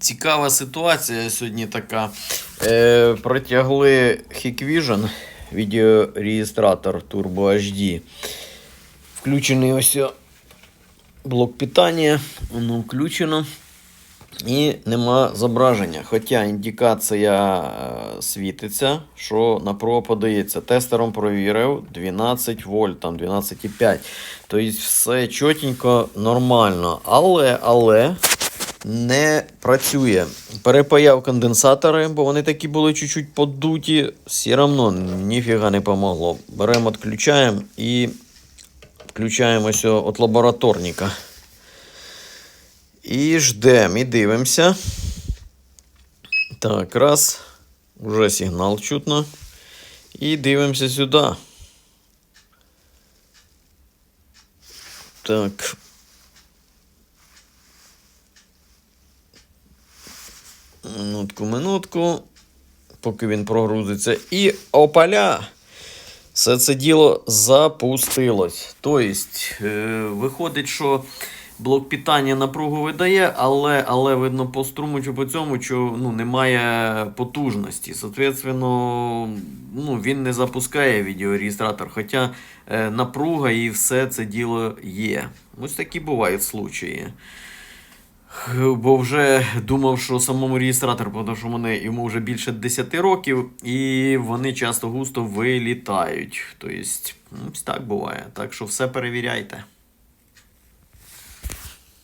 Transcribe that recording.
Цікава ситуація сьогодні така. Е, протягли Hikvision відеореєстратор Turbo HD. Включений ось блок питання. Воно включено. І нема зображення. Хоча індикація е, світиться, що напруга подається. Тестером провірив 12 вольт, там 12,5. Тобто все чотенько, нормально. Але, але не працює. Перепаяв конденсатори, бо вони такі були чуть-чуть подуті. Все одно ніфіга не помогло. Беремо, відключаємо і включаємо ось от лабораторника. І ждемо, і дивимося. Так, раз. Уже сигнал чутно. І дивимося сюди. Так. Минутку, минутку. Поки він прогрузиться. І опаля! Все це діло запустилось. Тобто, е, виходить, що блок питання напругу видає, але, але видно по струму чи по цьому, що ну, немає потужності. Соответственно, ну, він не запускає відеореєстратор, хоча е, напруга і все це діло є. Ось такі бувають случаї. Бо вже думав, що самому реєстратор, тому що мене йому вже більше 10 років, і вони часто густо вилітають. Тобто, ось так буває. Так що все перевіряйте.